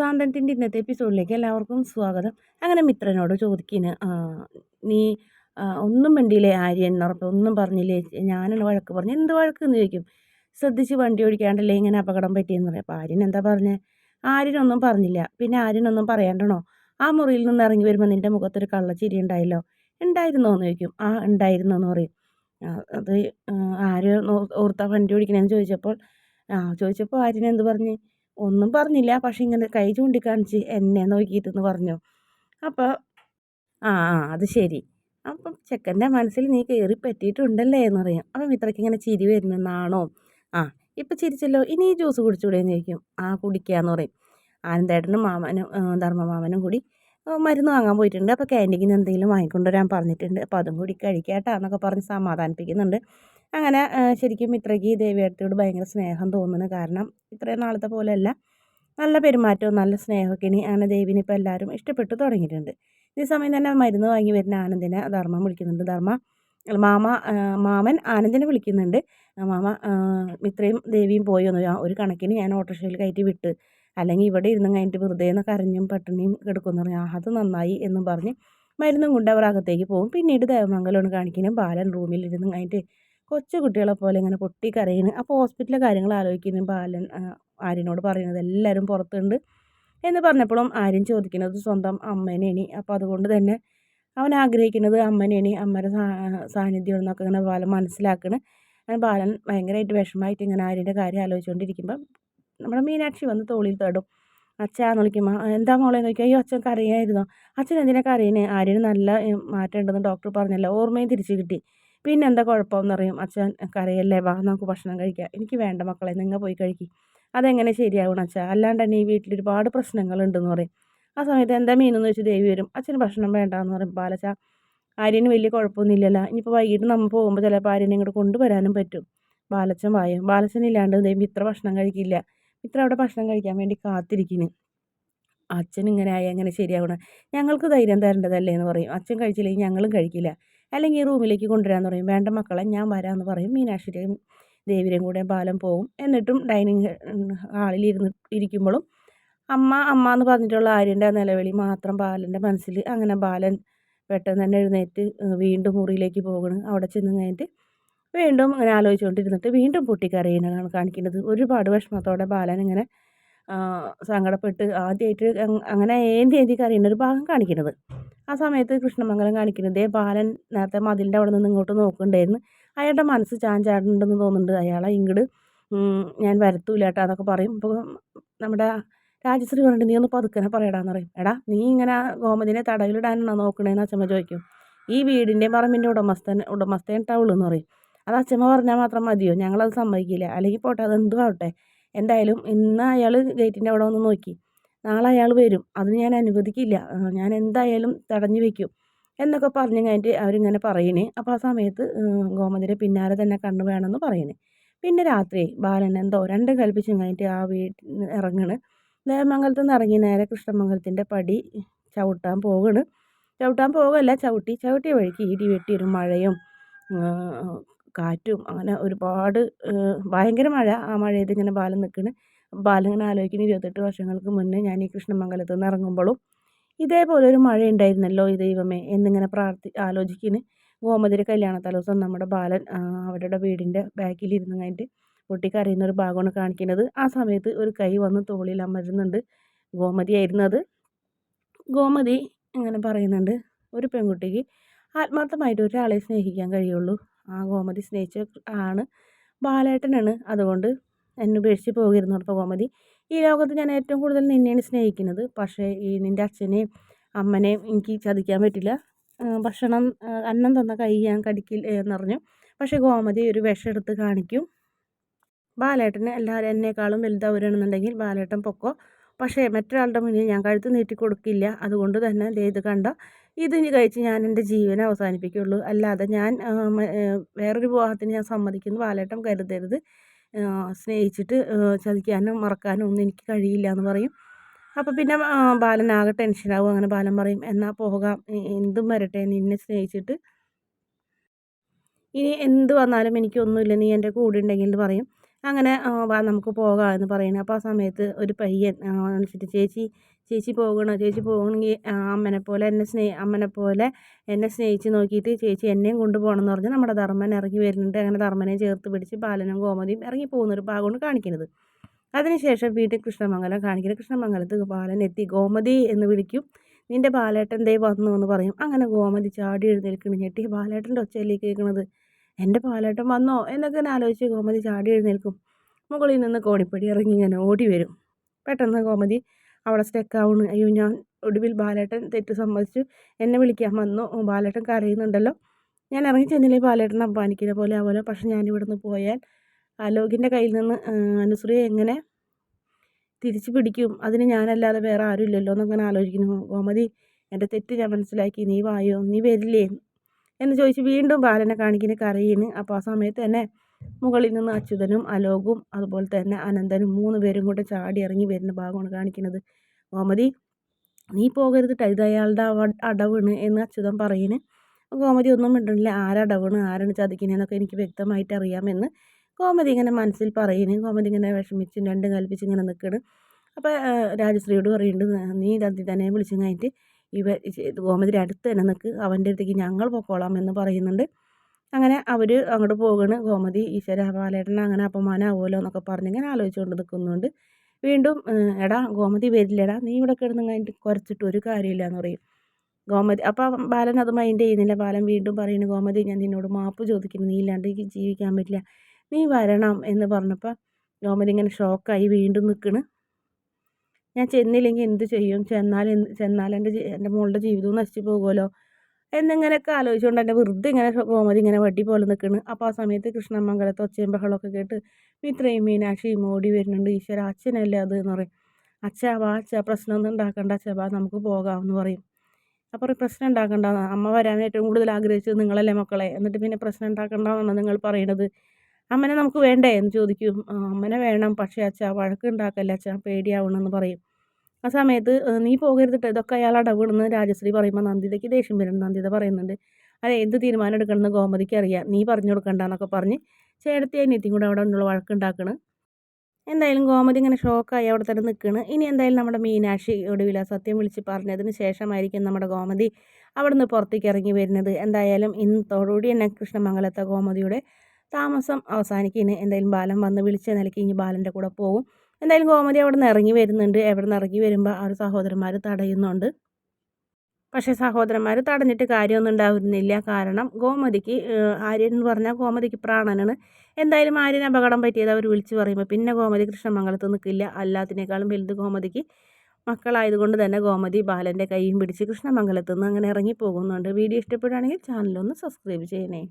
സാന്ത്വനത്തിന്റെ ഇന്നത്തെ എപ്പിസോഡിലേക്ക് എല്ലാവർക്കും സ്വാഗതം. അങ്ങനെ മിത്രനോട് ചോദിക്കുന്നു നീ ഒന്നും മിണ്ടിയില്ലേ ആര്യൻ ഉറപ്പ് ഒന്നും പറഞ്ഞില്ലേ? ഞാനാണ് വഴക്ക് പറഞ്ഞു. എന്ത് വഴക്ക് എന്ന് ചോദിക്കും? ശ്രദ്ധിച്ച് വണ്ടി ഓടിക്കാണ്ടല്ലേ ഇങ്ങനെ അപകടം പറ്റിയെന്ന് പറയും. അപ്പോൾ ആര്യൻ എന്താ പറഞ്ഞത് ആര്യനൊന്നും പറഞ്ഞില്ല. പിന്നെ ആര്യനൊന്നും പറയാണ്ടണോ? ആ മുറിയിൽ നിന്ന് ഇറങ്ങി വരുമ്പോൾ നിന്റെ മുഖത്തൊരു കള്ളച്ചിരി ഉണ്ടായല്ലോ? ഉണ്ടായിരുന്നോ എന്ന് ചോദിക്കും. ആ ഉണ്ടായിരുന്നു എന്ന് പറയും അത് ആര് ഓർത്താ വണ്ടി ഓടിക്കണമെന്ന് ചോദിച്ചപ്പോൾ ആ ചോദിച്ചപ്പോൾ ആര്യനെന്ത് പറഞ്ഞ്? ഒന്നും പറഞ്ഞില്ല. പക്ഷെ ഇങ്ങനെ കൈ ചൂണ്ടിക്കാണിച്ച് എന്നെ നോക്കിയിട്ടെന്ന് പറഞ്ഞു. അപ്പോൾ ആ ആ അത് ശരി. അപ്പം ചെക്കന്റെ മനസ്സിൽ നീ കയറി പറ്റിയിട്ടുണ്ടല്ലേ എന്നറിയാം. അപ്പം മിത്രയ്ക്ക് ഇങ്ങനെ ചിരി വരുന്നെന്നാണോ? ആ ഇപ്പം ചിരിച്ചല്ലോ. ഇനി ഈ ജ്യൂസ് കുടിച്ചുകൂടെ എന്ന് ചോദിക്കും. ആ കുടിക്കാന്ന് പറയും. ആനന്ദേട്ടനും മാമനും ധർമ്മമാമനും കൂടി മരുന്ന് വാങ്ങാൻ പോയിട്ടുണ്ട്. അപ്പോൾ ക്യാന്റീനിൽ എന്തെങ്കിലും വാങ്ങിക്കൊണ്ടുവരാൻ പറഞ്ഞിട്ടുണ്ട്. അപ്പോൾ അതും കൂടി കഴിക്കാട്ടാന്നൊക്കെ പറഞ്ഞ് സമാധാനിപ്പിക്കുന്നുണ്ട്. അങ്ങനെ ശരിക്കും ഇത്രയ്ക്ക് ദേവിയേട്ടത്തിയോട് ഭയങ്കര സ്നേഹം തോന്നുന്നു. കാരണം ഇത്രയും നാളത്തെ പോലെയല്ല. നല്ല പെരുമാറ്റവും നല്ല സ്നേഹമൊക്കെ ഇനി അങ്ങനെ ദേവിനെ ഇപ്പോൾ എല്ലാവരും ഇഷ്ടപ്പെട്ടു തുടങ്ങിയിട്ടുണ്ട്. ഈ സമയം തന്നെ മരുന്ന് വാങ്ങി വരുന്ന ആനന്ദിനെ ധർമ്മം വിളിക്കുന്നുണ്ട്. ധർമ്മ മാമ മാമൻ ആനന്ദിനെ വിളിക്കുന്നുണ്ട്. മാമ ഇത്രയും ദേവിയും പോയി ഒന്ന് ഒരു കണക്കിന് ഞാൻ ഓട്ടോറിക്ഷയിൽ കയറ്റി വിട്ട് അല്ലെങ്കിൽ ഇവിടെ ഇരുന്ന് കഴിഞ്ഞിട്ട് വെറുതെ നിന്ന് കരഞ്ഞും പട്ടിണിയും കിടക്കുമെന്ന് പറഞ്ഞു ആ, അത് നന്നായി എന്ന് പറഞ്ഞ് മരുന്നും കൊണ്ട് അവർ അകത്തേക്ക് പോകും. പിന്നീട് ദേവമംഗലമാണ് കാണിക്കുന്നത്. ബാലൻ റൂമിൽ ഇരുന്ന് കഴിഞ്ഞിട്ട് കൊച്ചു കുട്ടികളെ പോലെ ഇങ്ങനെ പൊട്ടി കരയുന്നു. അപ്പോൾ ഹോസ്പിറ്റലിലെ കാര്യങ്ങൾ ആലോചിക്കുന്നു. ബാലൻ ആര്യനോട് പറയുന്നത് എല്ലാവരും പുറത്തുണ്ട് എന്ന് പറഞ്ഞപ്പോഴും ആര്യൻ ചോദിക്കുന്നത് സ്വന്തം അമ്മേനെയാണ് അപ്പോൾ അതുകൊണ്ട് തന്നെ അവൻ ആഗ്രഹിക്കുന്നത് അമ്മനെയാണ് അമ്മയുടെ സാന്നിധ്യം എന്നൊക്കെ ഇങ്ങനെ ബാലൻ മനസ്സിലാക്കണ്. ബാലൻ ഭയങ്കരമായിട്ട് വിഷമമായിട്ട് ഇങ്ങനെ ആര്യന്റെ കാര്യം ആലോചിച്ചുകൊണ്ടിരിക്കുമ്പം നമ്മുടെ മീനാക്ഷി വന്ന് തോളിൽ തേടും. അച്ഛാന്ന് വിളിക്കുമ്പോൾ എന്താ മോളെ? ചോദിക്കുക അയ്യോ അച്ഛൻ കരയായിരുന്നോ. അച്ഛൻ എന്തിനാ കരയണേ? ആര്യന് നല്ല മാറ്റേണ്ടതെന്ന് ഡോക്ടർ പറഞ്ഞല്ലോ ഓർമ്മയും തിരിച്ചു കിട്ടി. പിന്നെ എന്താ കുഴപ്പമെന്ന് അറിയും അച്ഛൻ കരയല്ലേ വാ നമുക്ക് ഭക്ഷണം കഴിക്കാം. എനിക്ക് വേണ്ട മക്കളെ നിങ്ങൾ പോയി കഴിക്കും. അതെങ്ങനെ ശരിയാവണം അച്ഛാ? അല്ലാണ്ട് തന്നെ ഈ വീട്ടിൽ ഒരുപാട് പ്രശ്നങ്ങളുണ്ടെന്ന് പറയും. ആ സമയത്ത് എന്താ മീനെന്ന് വെച്ച് ദേവി വരും അച്ഛന് ഭക്ഷണം വേണ്ടാന്ന് പറയും ബാലച്ച ആര്യന് വലിയ കുഴപ്പമൊന്നുമില്ലല്ലോ ഇനിയിപ്പോൾ വൈകിട്ട് നമ്മൾ പോകുമ്പോൾ ചിലപ്പോൾ ആര്യനെ ഇങ്ങോട്ട് കൊണ്ടുവരാനും പറ്റും. ബാലച്ചൻ വായും? ബാലച്ചൻ ഇല്ലാണ്ട് ദേവി ഇത്ര ഭക്ഷണം കഴിക്കില്ല. ഇത്ര അവിടെ ഭക്ഷണം കഴിക്കാൻ വേണ്ടി കാത്തിരിക്കുന്നു. അച്ഛൻ ഇങ്ങനെ ആയി അങ്ങനെ ശരിയാവണം. ഞങ്ങൾക്ക് ധൈര്യം തരേണ്ടതല്ലേ എന്ന് പറയും. അച്ഛൻ കഴിച്ചില്ലെങ്കിൽ ഞങ്ങളും കഴിക്കില്ല. അല്ലെങ്കിൽ റൂമിലേക്ക് കൊണ്ടുവരാമെന്ന് പറയും. വേണ്ട മക്കളെ ഞാൻ വരാമെന്ന് പറയും. മീനാക്ഷിയുടെയും ദേവിയുടെയും കൂടെ ബാലൻ പോവും. എന്നിട്ടും ഡൈനിങ് ഹാളിൽ ഇരുന്ന് ഇരിക്കുമ്പോഴും അമ്മ അമ്മ എന്ന് പറഞ്ഞിട്ടുള്ള ആര്യന്റെ നിലവിളി മാത്രം ബാലന്റെ മനസ്സിൽ. അങ്ങനെ ബാലൻ പെട്ടെന്ന് തന്നെ എഴുന്നേറ്റ് വീണ്ടും മുറിയിലേക്ക് പോകണം. അവിടെ ചെന്ന് കഴിഞ്ഞിട്ട് വീണ്ടും അങ്ങനെ ആലോചിച്ചുകൊണ്ടിരുന്നിട്ട് വീണ്ടും പൊട്ടിക്കരയുന്നതാണ് കാണിക്കുന്നത്. ഒരുപാട് വിഷമത്തോടെ ബാലൻ ഇങ്ങനെ സങ്കടപ്പെട്ട് ആദ്യമായിട്ട് അങ്ങനെ ഏന്തി ഏന്തി കരയുന്ന ഒരു ഭാഗം കാണിക്കുന്നത്. ആ സമയത്ത് കൃഷ്ണമംഗലം കാണിക്കുന്നത് ബാലൻ നേരത്തെ മതിലിന്റെ അവിടെ നിന്ന് ഇങ്ങോട്ട് നോക്കുന്നുണ്ടായിരുന്നു. അയാളുടെ മനസ്സ് ചാഞ്ചാടുന്നുണ്ടെന്ന് തോന്നുന്നുണ്ട്. അയാളെ ഇങ്ങോട്ട് ഞാൻ വരത്തൂല കേട്ടോ എന്നൊക്കെ പറയും. അപ്പോൾ നമ്മുടെ രാജശ്രീ പറഞ്ഞിട്ട് നീ ഒന്ന് പതുക്കനെ പറയടാന്ന് പറയും. എടാ നീ ഇങ്ങനെ ഗോമതിനെ തടവിലിടാനാണോ നോക്കണേന്ന് അച്ഛമ്മ ചോദിക്കും. ഈ വീടിന്റെ പറമ്പിന്റെ ഉടമസ്ഥൻ ഉടമസ്ഥൻ ടൗൾ എന്ന് പറയും. അത് അച്ഛമ്മ പറഞ്ഞാൽ മാത്രം മതിയോ? ഞങ്ങളത് സമ്മതിക്കില്ല. അല്ലെങ്കിൽ പോട്ടെ അതെന്തും ആവട്ടെ എന്തായാലും ഇന്ന് അയാൾ ഗേറ്റിന്റെ അവിടെ ഒന്ന് നോക്കി. നാളെ അയാൾ വരും. അത് ഞാൻ അനുവദിക്കില്ല. ഞാൻ എന്തായാലും തടഞ്ഞു വെക്കും എന്നൊക്കെ പറഞ്ഞു കഴിഞ്ഞിട്ട് അവരിങ്ങനെ പറയണേ. അപ്പോൾ ആ സമയത്ത് ഗോമതിരെ പിന്നാലെ തന്നെ കണ്ണു വേണമെന്ന് പറയണേ. പിന്നെ രാത്രി ബാലൻ എന്തോ രണ്ടും കൽപ്പിച്ചും കഴിഞ്ഞിട്ട് ആ വീട്ടിൽ നിന്ന് ഇറങ്ങണ്. ദേവമംഗലത്ത് നിന്ന് ഇറങ്ങി നേരെ കൃഷ്ണമംഗലത്തിന്റെ പടി ചവിട്ടാൻ പോകണ്. ചവിട്ടാൻ പോകല്ല ചവിട്ടി ചവിട്ടിയ വഴിക്ക് ഇടി വെട്ടി ഒരു മഴയും കാറ്റും അങ്ങനെ ഒരുപാട് ഭയങ്കര മഴ ആ മഴയത്ത് ഇങ്ങനെ ബാലൻ നിൽക്കണ്. ബാലൻ ഇങ്ങനെ ആലോചിക്കുന്ന. ഇരുപത്തെട്ട് വർഷങ്ങൾക്ക് മുന്നേ ഞാൻ ഈ കൃഷ്ണമംഗലത്ത് നിന്ന് ഇറങ്ങുമ്പോഴും ഇതേപോലെ ഒരു മഴ ഉണ്ടായിരുന്നല്ലോ ഈ ദൈവമേ എന്നിങ്ങനെ പ്രാർത്ഥി ആലോചിക്കുന്നു ഗോമതിയുടെ കല്യാണ തലേദിവസം നമ്മുടെ ബാലൻ അവരുടെ വീടിന്റെ ബാക്കിൽ ഇരുന്ന് കഴിഞ്ഞിട്ട് പൊട്ടിക്കരയുന്ന ഒരു ഭാഗമാണ് കാണിക്കുന്നത്. ആ സമയത്ത് ഒരു കൈ വന്ന് തോളിൽ അമരുന്നുണ്ട്. ഗോമതി ആയിരുന്നു അത്. ഗോമതി ഇങ്ങനെ പറയുന്നുണ്ട് ഒരു പെൺകുട്ടിക്ക് ആത്മാർത്ഥമായിട്ട് ഒരാളെ സ്നേഹിക്കാൻ കഴിയുള്ളൂ. ആ ഗോമതി സ്നേഹിച്ച ആണ് ബാലേട്ടനാണ്. അതുകൊണ്ട് എന്നെ ഉപേക്ഷിച്ച് പോകരുതെന്ന് പറഞ്ഞപ്പോൾ ഗോമതി. ഈ ലോകത്ത് ഞാൻ ഏറ്റവും കൂടുതൽ നിന്നെയാണ് സ്നേഹിക്കുന്നത്. പക്ഷേ ഈ നിന്റെ അച്ഛനെയും അമ്മനെയും എനിക്ക് ചതിക്കാൻ പറ്റില്ല. ഭക്ഷണം അന്നം തന്ന കൈ ഞാൻ കടിക്കില്ല എന്ന് പറഞ്ഞു പക്ഷേ ഗോമതി ഒരു വിഷം എടുത്ത് കാണിക്കും. ബാലേട്ടന് എല്ലാവരും എന്നെക്കാളും വലുതാവുകയാണെന്നുണ്ടെങ്കിൽ ബാലേട്ടൻ പൊക്കോ? പക്ഷേ മറ്റൊരാളുടെ മുന്നിൽ ഞാൻ കഴുത്ത് നീട്ടി കൊടുക്കില്ല. അതുകൊണ്ട് തന്നെ ഇത് കണ്ട ഇത് കഴിച്ച് ഞാൻ എന്റെ ജീവനെ അവസാനിപ്പിക്കുകയുള്ളൂ അല്ലാതെ ഞാൻ വേറൊരു വിവാഹത്തിന് ഞാൻ സമ്മതിക്കുന്നു വാലേട്ടം കരുതരുത്. സ്നേഹിച്ചിട്ട് ചതിക്കാനും മറക്കാനും ഒന്നും എനിക്ക് കഴിയില്ല എന്ന് പറയും. അപ്പോൾ പിന്നെ ബാലനാകെ ടെൻഷനാകും അങ്ങനെ ബാലൻ പറയും എന്നാൽ പോകാം. എന്തും വരട്ടെ. നിന്നെ സ്നേഹിച്ചിട്ട്. ഇനി എന്ത് വന്നാലും എനിക്കൊന്നുമില്ല. നീ എന്റെ കൂടെ ഉണ്ടെങ്കിൽ എന്ന് പറയും. അങ്ങനെ വാ നമുക്ക് പോകാം എന്ന് പറയുന്നത് അപ്പോൾ ആ സമയത്ത് ഒരു പയ്യൻ ചേച്ചി ചേച്ചി പോകണോ ചേച്ചി പോകണമെങ്കിൽ അമ്മനെ പോലെ എന്നെ സ്നേഹി അമ്മനെ പോലെ എന്നെ സ്നേഹിച്ച് നോക്കിയിട്ട് ചേച്ചി എന്നെയും കൊണ്ടുപോകണം എന്ന് പറഞ്ഞ് നമ്മുടെ ധർമ്മൻ ഇറങ്ങി വരുന്നുണ്ട്. അങ്ങനെ ധർമ്മനെ ചേർത്ത് പിടിച്ച് ബാലനും ഗോമതിയും ഇറങ്ങി പോകുന്ന ഒരു ഭാഗമാണ് കാണിക്കുന്നത്. അതിനുശേഷം വീട്ടിൽ കൃഷ്ണമംഗലം കാണിക്കുന്നത് കൃഷ്ണമംഗലത്ത് ബാലൻ എത്തി. ഗോമതി എന്ന് വിളിക്കും. നിന്റെ ബാലേട്ടൻ ദേ വന്നു എന്ന് പറയും. അങ്ങനെ ഗോമതി ചാടി എഴുന്നേൽക്കണം ഞെട്ടി ബാലേട്ടന്റെ ഒച്ചയിലേക്ക് കേൾക്കണത്? എന്റെ പാലോട്ടം വന്നോ? എന്നൊക്കെ ഞാൻ ആലോചിച്ച് ഗോമതി ചാടി എഴുന്നേൽക്കും. മുകളിൽ നിന്ന് കോണിപ്പടി ഇറങ്ങി ഇങ്ങനെ ഓടി വരും. പെട്ടെന്ന് ഗോമതി അവിടെ സ്റ്റെക്കാവുന്നു അയ്യോ ഞാൻ ഒടുവിൽ ബാലേട്ടൻ തെറ്റ് സമ്മതിച്ചു. എന്നെ വിളിക്കാൻ വന്നു. ബാലേട്ടൻ കരയുന്നുണ്ടല്ലോ. ഞാൻ ഇറങ്ങി ചെന്നില്ലേ ബാലേട്ടൻ അപ്പാനിക്കുന്ന പോലെ ആവുമല്ലോ പക്ഷെ ഞാൻ നിന്ന് പോയാൽ അലോകിന്റെ കയ്യിൽ നിന്ന് അനുശ്രീയെ എങ്ങനെ തിരിച്ചു പിടിക്കും? അതിന് ഞാനല്ലാതെ വേറെ ആരും ഇല്ലല്ലോ എന്നങ്ങനെ ആലോചിക്കുന്നു ഗോമതി. എന്റെ തെറ്റ് ഞാൻ മനസ്സിലാക്കി. നീ വായോ? നീ വരില്ലേ? എന്ന് ചോദിച്ച് വീണ്ടും ബാലനെ കാണിക്കുന്ന കരയിന്. അപ്പോൾ ആ സമയത്ത് തന്നെ മുകളിൽ നിന്ന് അച്യുതനും അലോകും അതുപോലെ തന്നെ അനന്തനും മൂന്ന് പേരും കൂടെ ചാടി ഇറങ്ങി വരുന്ന ഭാഗമാണ് കാണിക്കുന്നത്. ഗോമതി നീ പോകരുത് ഇത് അയാളുടെ അടവാണ് എന്ന് അച്യുതൻ പറയുന്നു ഗോമതി ഒന്നും മിണ്ടില്ല ആരടവാണ് ആരാണ് ചതിക്കുന്നതെന്നൊക്കെ എനിക്ക് വ്യക്തമായിട്ട് അറിയാമെന്ന് ഗോമതി ഇങ്ങനെ മനസ്സിൽ പറയുന്നു ഗോമതി ഇങ്ങനെ വിഷമിച്ച് രണ്ടും കൽപ്പിച്ച് ഇങ്ങനെ നിൽക്കണം അപ്പോൾ രാജശ്രീയോട് പറയുന്നുണ്ട് നീ തന്തി തന്നെ വിളിച്ചു കഴിഞ്ഞിട്ട് ഇവ ഗോമതിരി അടുത്ത് തന്നെ നിൽക്ക് അവന്റെ അടുത്തേക്ക് ഞങ്ങൾ പൊക്കോളാം എന്ന് പറയുന്നുണ്ട്. അങ്ങനെ അവർ അങ്ങോട്ട് പോകണ്. ഗോമതി ഈശ്വര ബാലേട്ടൻ അങ്ങനെ അപമാനമാവുമല്ലോ എന്നൊക്കെ പറഞ്ഞ് ഇങ്ങനെ ആലോചിച്ചുകൊണ്ട് നിൽക്കുന്നുണ്ട്. വീണ്ടും എടാ ഗോമതി വരില്ലടാ നീ ഇവിടെ കിടന്ന് കഴിഞ്ഞിട്ട് കുറച്ചിട്ട് ഒരു കാര്യമില്ല എന്ന് പറയും. ഗോമതി അപ്പം ബാലൻ അത് മൈൻഡ് ചെയ്യുന്നില്ല. ബാലൻ വീണ്ടും പറയുന്നു ഗോമതി ഞാൻ നിന്നോട് മാപ്പ് ചോദിക്കുന്നു. നീ ഇല്ലാണ്ട് എനിക്ക് ജീവിക്കാൻ പറ്റില്ല. നീ വരണം എന്ന് പറഞ്ഞപ്പോൾ ഗോമതി ഇങ്ങനെ ഷോക്കായി വീണ്ടും നിൽക്കണ് ഞാൻ ചെന്നില്ലെങ്കിൽ എന്ത് ചെയ്യും? ചെന്നാൽ ചെന്നാൽ എന്റെ എന്റെ മോളുടെ ജീവിതവും നശിച്ചു പോകുമല്ലോ? എന്നിങ്ങനെയൊക്കെ ആലോചിച്ചുകൊണ്ട് എന്റെ വെറുതെ ഇങ്ങനെ ഗോമതി ഇങ്ങനെ വട്ടി പോലെ നിൽക്കുന്നു അപ്പോൾ ആ സമയത്ത് കൃഷ്ണമംഗലത്തെ ഒച്ചയും ബഹളമൊക്കെ കേട്ട് ഇത്രയും മീനാക്ഷി മോടി വരുന്നുണ്ട്. ഈശ്വര അച്ഛനല്ലേ അത് എന്ന് പറയും. അച്ഛാ വാ അച്ഛാ പ്രശ്നമൊന്നും ഉണ്ടാക്കണ്ട അച്ഛാ വാ നമുക്ക് പോകാം എന്ന് പറയും. അപ്പോൾ പ്രശ്നം ഉണ്ടാക്കണ്ട അമ്മ വരാൻ ഏറ്റവും കൂടുതൽ ആഗ്രഹിച്ചത് നിങ്ങളല്ലേ മക്കളെ? എന്നിട്ട് പിന്നെ പ്രശ്നം ഉണ്ടാക്കണ്ടെന്നാണ് നിങ്ങൾ പറയുന്നത് അമ്മനെ നമുക്ക് വേണ്ടേ എന്ന് ചോദിക്കും. അമ്മനെ വേണം പക്ഷേ അച്ഛാ വഴക്കുണ്ടാക്കല്ലേ അച്ഛാ പേടിയാവണമെന്ന് പറയും. ആ സമയത്ത് നീ പോകരുതിട്ട് ഇതൊക്കെ അയാൾ അടവിടുന്ന് രാജശ്രീ പറയുമ്പോൾ നന്ദിതയ്ക്ക് ദേഷ്യം വരുന്നു നന്ദിത പറയുന്നുണ്ട് അത് എന്ത് തീരുമാനം എടുക്കണമെന്ന് ഗോമതിക്ക് അറിയാം. നീ പറഞ്ഞു കൊടുക്കണ്ടെന്നൊക്കെ പറഞ്ഞ് ചേട്ടത്തി അനിയത്തിയും കൂടെ അവിടെ നിന്നുള്ള വഴക്കുണ്ടാക്കണം എന്തായാലും ഗോമതി ഇങ്ങനെ ഷോക്കായി അവിടെ തന്നെ നിൽക്കുകയാണ് ഇനി എന്തായാലും നമ്മുടെ മീനാക്ഷി ഒടുവില സത്യം വിളിച്ച് പറഞ്ഞതിന് ശേഷമായിരിക്കും നമ്മുടെ ഗോമതി അവിടെ നിന്ന് പുറത്തേക്ക് ഇറങ്ങി വരുന്നത്. എന്തായാലും ഇന്നത്തോടുകൂടി തന്നെ കൃഷ്ണമംഗലത്തെ ഗോമതിയുടെ താമസം അവസാനിക്കുന്നു എന്തായാലും ബാലൻ വന്ന് വിളിച്ച നിലയ്ക്ക് ഇനി ബാലന്റെ കൂടെ പോകും. എന്തായാലും ഗോമതി അവിടെ നിന്ന് ഇറങ്ങി വരുന്നുണ്ട്. എവിടെ നിന്ന് ഇറങ്ങി വരുമ്പോൾ ആ ഒരു സഹോദരന്മാർ തടയുന്നുണ്ട്. പക്ഷേ സഹോദരന്മാർ തടഞ്ഞിട്ട് കാര്യമൊന്നും ഉണ്ടാവുന്നില്ല. കാരണം ഗോമതിക്ക് ആര്യൻ എന്ന് പറഞ്ഞാൽ ഗോമതിക്ക് പ്രാണനാണ്. എന്തായാലും ആര്യന് അപകടം പറ്റിയത് അവർ വിളിച്ച് പറയുമ്പോൾ പിന്നെ ഗോമതി കൃഷ്ണമംഗലത്ത് നിൽക്കില്ല അല്ലാത്തതിനേക്കാളും വലുത് ഗോമതിക്ക് മക്കളായതുകൊണ്ട് തന്നെ ഗോമതി ബാലന്റെ കൈയും പിടിച്ച് കൃഷ്ണമംഗലത്ത് നിന്ന് അങ്ങനെ ഇറങ്ങി പോകുന്നുണ്ട്. വീഡിയോ ഇഷ്ടപ്പെടുകയാണെങ്കിൽ ചാനലൊന്ന് സബ്സ്ക്രൈബ് ചെയ്യണേ.